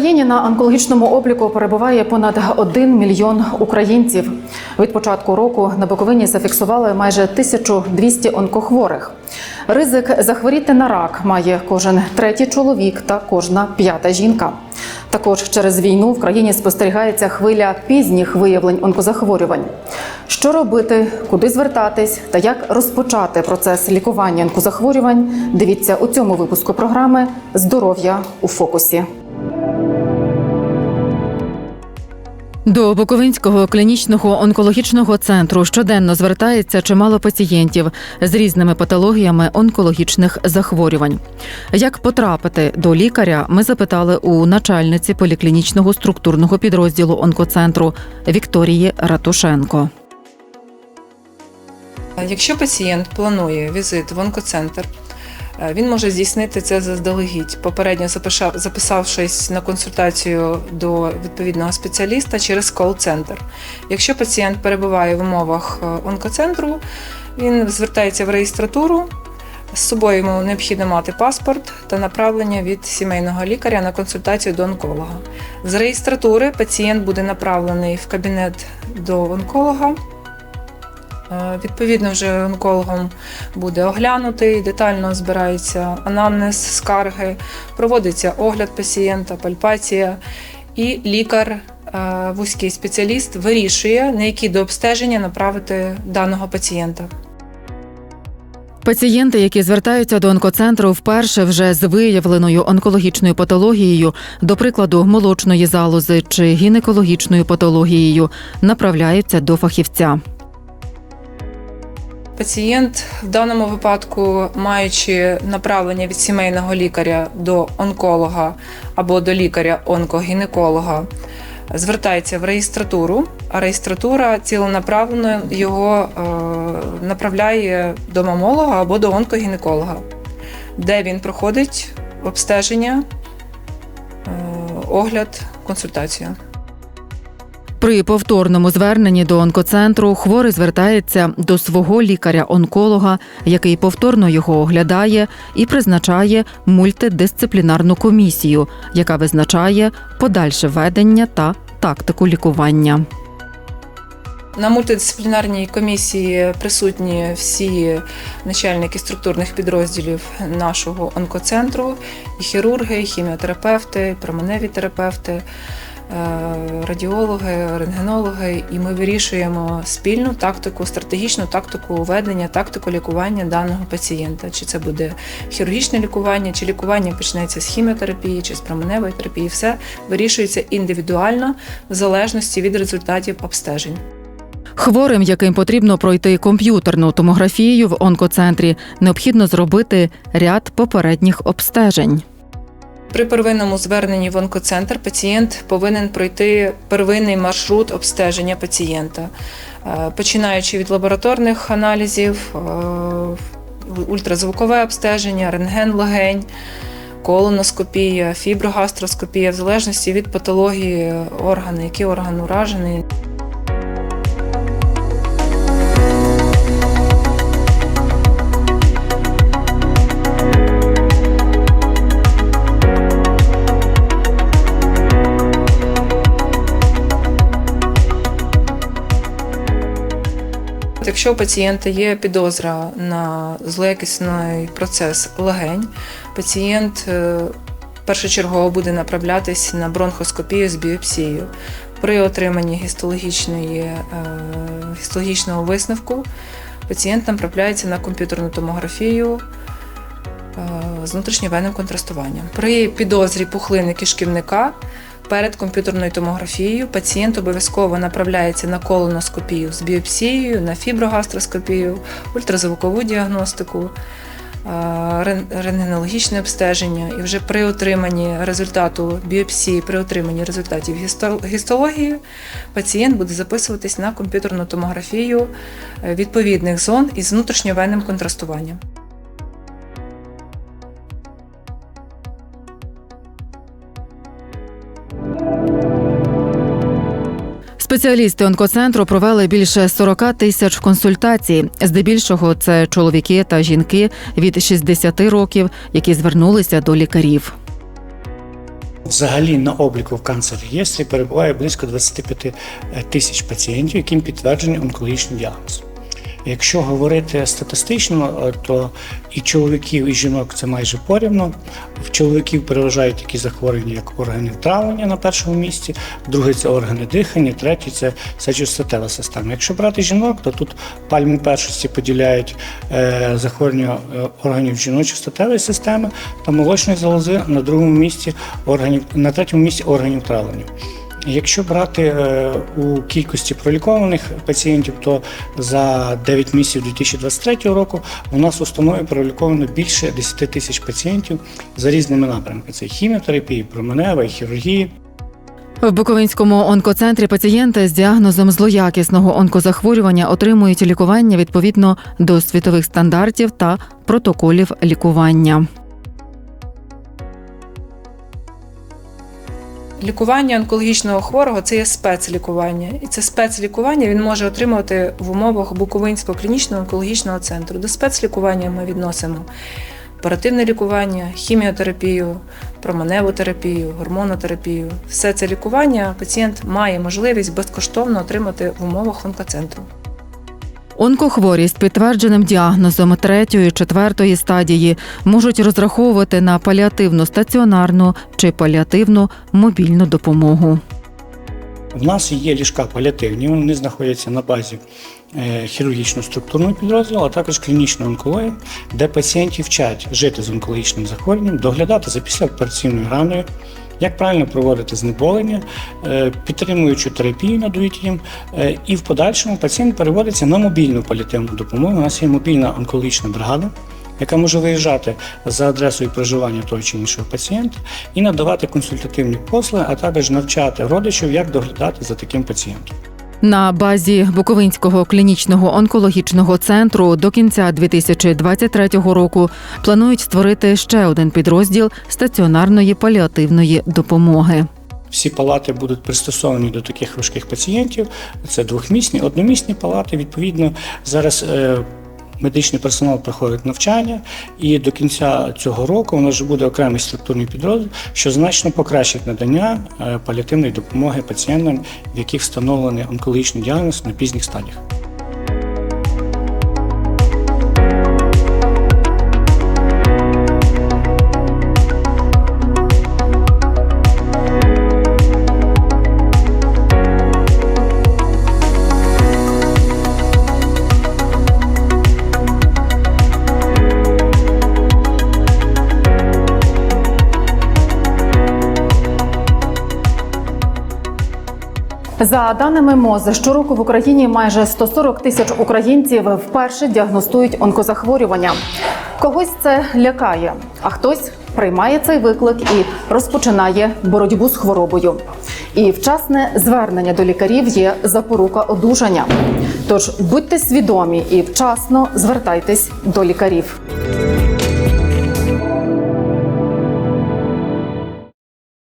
Україні на онкологічному обліку перебуває понад 1 мільйон українців. Від початку року на Буковині зафіксували майже 1200 онкохворих. Ризик захворіти на рак має кожен третій чоловік та кожна п'ята жінка. Також через війну в країні спостерігається хвиля пізніх виявлень онкозахворювань. Що робити, куди звертатись та як розпочати процес лікування онкозахворювань? Дивіться у цьому випуску програми Здоров'я у фокусі. До Буковинського клінічного онкологічного центру щоденно звертається чимало пацієнтів з різними патологіями онкологічних захворювань. Як потрапити до лікаря, ми запитали у начальниці поліклінічного структурного підрозділу онкоцентру Вікторії Ратушенко. Якщо пацієнт планує візит в онкоцентр, він може здійснити це заздалегідь, попередньо записавшись на консультацію до відповідного спеціаліста через кол-центр. Якщо пацієнт перебуває в умовах е, онкоцентру, він звертається в реєстратуру. З собою йому необхідно мати паспорт та направлення від сімейного лікаря на консультацію до онколога. З реєстратури пацієнт буде направлений в кабінет до онколога. Е, Відповідно, вже онкологом буде оглянутий, детально збирається анамнез, скарги, проводиться огляд пацієнта, пальпація, і лікар, е, вузький спеціаліст, вирішує, на які до обстеження направити даного пацієнта. Пацієнти, які звертаються до онкоцентру вперше вже з виявленою онкологічною патологією, до прикладу, молочної залози чи гінекологічною патологією, направляються до фахівця. Пацієнт в даному випадку, маючи направлення від сімейного лікаря до онколога або до лікаря-онкогінеколога, звертається в реєстратуру, а реєстратура ціленаправлено його е, направляє до мамолога або до онкогінеколога, де він проходить обстеження, е, огляд, консультацію. При повторному зверненні до онкоцентру хворий звертається до свого лікаря-онколога, який повторно його оглядає і призначає мультидисциплінарну комісію, яка визначає подальше ведення та тактику лікування. На мультидисциплінарній комісії присутні всі начальники структурних підрозділів нашого онкоцентру, і хірурги, і хіміотерапевти, і променеві терапевти, радіологи, рентгенологи, і ми вирішуємо спільну тактику, стратегічну тактику ведення, тактику лікування даного пацієнта. Чи це буде хірургічне лікування, чи лікування почнеться з хіміотерапії, чи з променевої терапії. Все вирішується індивідуально в залежності від результатів обстежень. Хворим, яким потрібно пройти комп'ютерну томографію в онкоцентрі, необхідно зробити ряд попередніх обстежень. При первинному зверненні в онкоцентр пацієнт повинен пройти первинний маршрут обстеження пацієнта, Е, починаючи від лабораторних аналізів, е, ультразвукове обстеження, рентген легень, колоноскопія, фіброгастроскопія, в залежності від патології органу, який орган уражений. Якщо у пацієнта є підозра на злоякісний процес легень, пацієнт е, першочергово буде направлятись на бронхоскопію з біопсією. При отриманні гістологічної, е, гістологічного висновку пацієнт направляється на комп'ютерну томографію е, з внутрішньовенним контрастуванням. При підозрі пухлини кишківника Перед комп'ютерною томографією пацієнт обов'язково направляється на колоноскопію з біопсією, на фіброгастроскопію, ультразвукову діагностику, е, рентгенологічне обстеження. І вже при отриманні результату біопсії, при отриманні результатів гістології, пацієнт буде записуватись на комп'ютерну томографію е, відповідних зон із внутрішньовенним контрастуванням. Спеціалісти онкоцентру провели більше 40 тисяч консультацій. Здебільшого це чоловіки та жінки від 60 років, які звернулися до лікарів. Взагалі на обліку в канцер-реєстрі перебуває близько 25 тисяч пацієнтів, яким підтверджений онкологічний діагноз. Якщо говорити статистично, е, то і чоловіків, і жінок це майже порівно. В чоловіків переважають такі захворювання, як органи травлення на першому місці, друге це органи дихання, третє це сечостатева система. Якщо брати жінок, то тут пальму першості поділяють е, захворювання е, органів жіночої статевої системи та молочної залози на другому місці органів, на третьому місці органів травлення. Якщо брати е, у кількості пролікованих пацієнтів, то за 9 місяців 2023 року у нас в установі проліковано більше 10 тисяч пацієнтів за різними напрямками: це хіміотерапія, променева, і хірургія. В Буковинському онкоцентрі пацієнти з діагнозом злоякісного онкозахворювання отримують лікування відповідно до світових стандартів та протоколів лікування. Лікування онкологічного хворого це є спецлікування, і це спецлікування він може отримувати в умовах Буковинського клінічного онкологічного центру. До спецлікування ми відносимо оперативне лікування, хіміотерапію, променеву терапію, гормонотерапію. Все це лікування пацієнт має можливість безкоштовно отримати в умовах онкоцентру. Онкохворі з підтвердженим діагнозом третьої, четвертої стадії можуть розраховувати на паліативну стаціонарну чи паліативну мобільну допомогу. В нас є ліжка паліативні, вони знаходяться на базі е, хірургічно-структурного підрозділу, а також клінічної онкології, де пацієнтів вчать жити з онкологічним захворюванням, доглядати за післяопераційною раною, як правильно проводити знеболення, е, підтримуючу терапію надають їм. е, І в подальшому пацієнт переводиться на мобільну паліативну допомогу. У нас є мобільна онкологічна бригада. Яка може виїжджати за адресою проживання того чи іншого пацієнта і надавати консультативні послуги, а також навчати родичів, як доглядати за таким пацієнтом. На базі Буковинського клінічного онкологічного центру до кінця 2023 року планують створити ще один підрозділ стаціонарної паліативної допомоги. Всі палати будуть пристосовані до таких важких пацієнтів. Це двохмісні, одномісні палати. Відповідно, зараз е, медичний персонал проходить навчання, і до кінця цього року у нас вже буде окремий структурний підрозділ, що значно покращить надання е, паліативної допомоги пацієнтам, в яких встановлений онкологічний діагноз на пізніх стадіях. За даними МОЗ, щороку в Україні майже 140 тисяч українців вперше діагностують онкозахворювання. Когось це лякає, а хтось приймає цей виклик і розпочинає боротьбу з хворобою. І вчасне звернення до лікарів є запорука одужання. Тож будьте свідомі і вчасно звертайтесь до лікарів.